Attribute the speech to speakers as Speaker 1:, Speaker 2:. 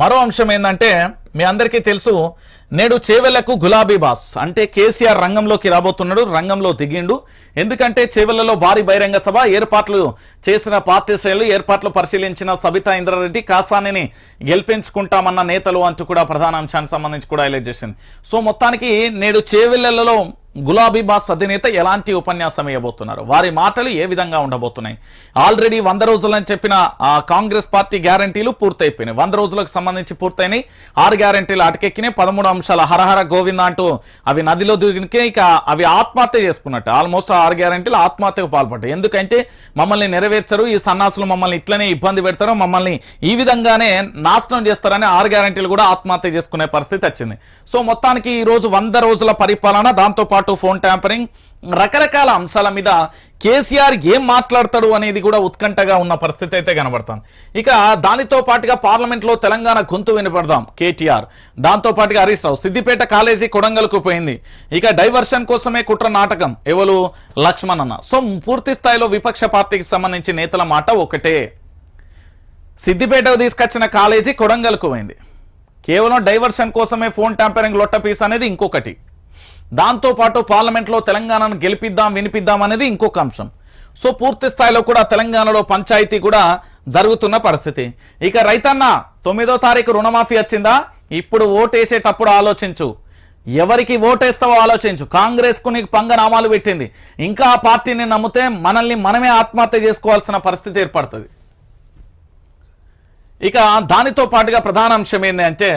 Speaker 1: మరో అంశం ఏంటంటే మీ అందరికీ తెలుసు నేడు చేవెళ్ళకు గులాబీ బాస్ అంటే కేసీఆర్ రంగంలోకి రాబోతున్నాడు రంగంలో దిగిండు. ఎందుకంటే చేవెళ్ళలో భారీ బహిరంగ సభ ఏర్పాట్లు చేసిన పార్టీ శ్రేణులు ఏర్పాట్లు పరిశీలించిన సబితా ఇంద్రారెడ్డి కాసానిని గెలిపించుకుంటామన్న నేతలు అంటూ కూడా ప్రధాన అంశానికి సంబంధించి కూడా హైలైట్ చేసింది. సో మొత్తానికి నేడు చేవెళ్ళలో గులాబీ బాస్ అధినేత ఎలాంటి ఉపన్యాసం ఇవ్వబోతున్నారు? వారి మాటలు ఏ విధంగా ఉండబోతున్నాయి? ఆల్రెడీ వంద రోజులని చెప్పిన ఆ కాంగ్రెస్ పార్టీ గ్యారంటీలు పూర్తయిపోయినాయి. వంద రోజులకు సంబంధించి పూర్తయినాయి. ఆరు గ్యారంటీలు అటకెక్కినాయి. పదమూడు అంశాల హరహర గోవింద అంటూ అవి నదిలో దిగినకే ఇక అవి ఆత్మహత్య చేసుకున్నట్టు. ఆల్మోస్ట్ ఆరు గ్యారంటీలు ఆత్మహత్యకు పాల్పడ్డాయి. ఎందుకంటే మమ్మల్ని నెరవేర్చరు. ఈ సన్నాసులు మమ్మల్ని ఇట్లనే ఇబ్బంది పెడతారు. మమ్మల్ని ఈ విధంగానే నాశనం చేస్తారని ఆరు గ్యారంటీలు కూడా ఆత్మహత్య చేసుకునే పరిస్థితి వచ్చింది. సో మొత్తానికి ఈ రోజు వంద రోజుల పరిపాలన దాంతో పాటు ఫోన్ ట్యాంపరింగ్ రకరకాల అంశాల మీద కేసీఆర్ ఏం మాట్లాడతాడు అనేది కూడా ఉత్కంఠగా ఉన్న పరిస్థితి అయితే కనబడుతుంది. ఇక దానితో పాటుగా పార్లమెంట్లో తెలంగాణ గొంతు వినపడదాం కేటీఆర్. దాంతో పాటుగా హరీష్ రావు సిద్దిపేట కాలేజీ కొడంగల్కు పోయింది. ఇక డైవర్షన్ కోసమే కుట్ర నాటకం ఎవరు? లక్ష్మణ్ అన్న. సో పూర్తి స్థాయిలో విపక్ష పార్టీకి సంబంధించి నేతల మాట ఒకటే. సిద్దిపేటకు తీసుకొచ్చిన కాలేజీ కొడంగల్కు పోయింది. కేవలం డైవర్షన్ కోసమే ఫోన్ ట్యాంపరింగ్ లొట్ట పీస్ అనేది ఇంకొకటి. దాంతోపాటు పార్లమెంట్లో తెలంగాణను గెలిపిద్దాం వినిపిద్దాం అనేది ఇంకొక అంశం. సో పూర్తి స్థాయిలో కూడా తెలంగాణలో పంచాయతీ కూడా జరుగుతున్న పరిస్థితి. ఇక రైతన్న తొమ్మిదో తారీఖు రుణమాఫీ వచ్చిందా? ఇప్పుడు ఓటేసేటప్పుడు ఆలోచించు. ఎవరికి ఓటేస్తావో ఆలోచించు. కాంగ్రెస్కు నీకు పంగనామాలు పెట్టింది. ఇంకా ఆ పార్టీని నమ్మితే మనల్ని మనమే ఆత్మహత్య చేసుకోవాల్సిన పరిస్థితి ఏర్పడుతుంది. ఇక దానితో పాటుగా ప్రధాన అంశం ఏంటంటే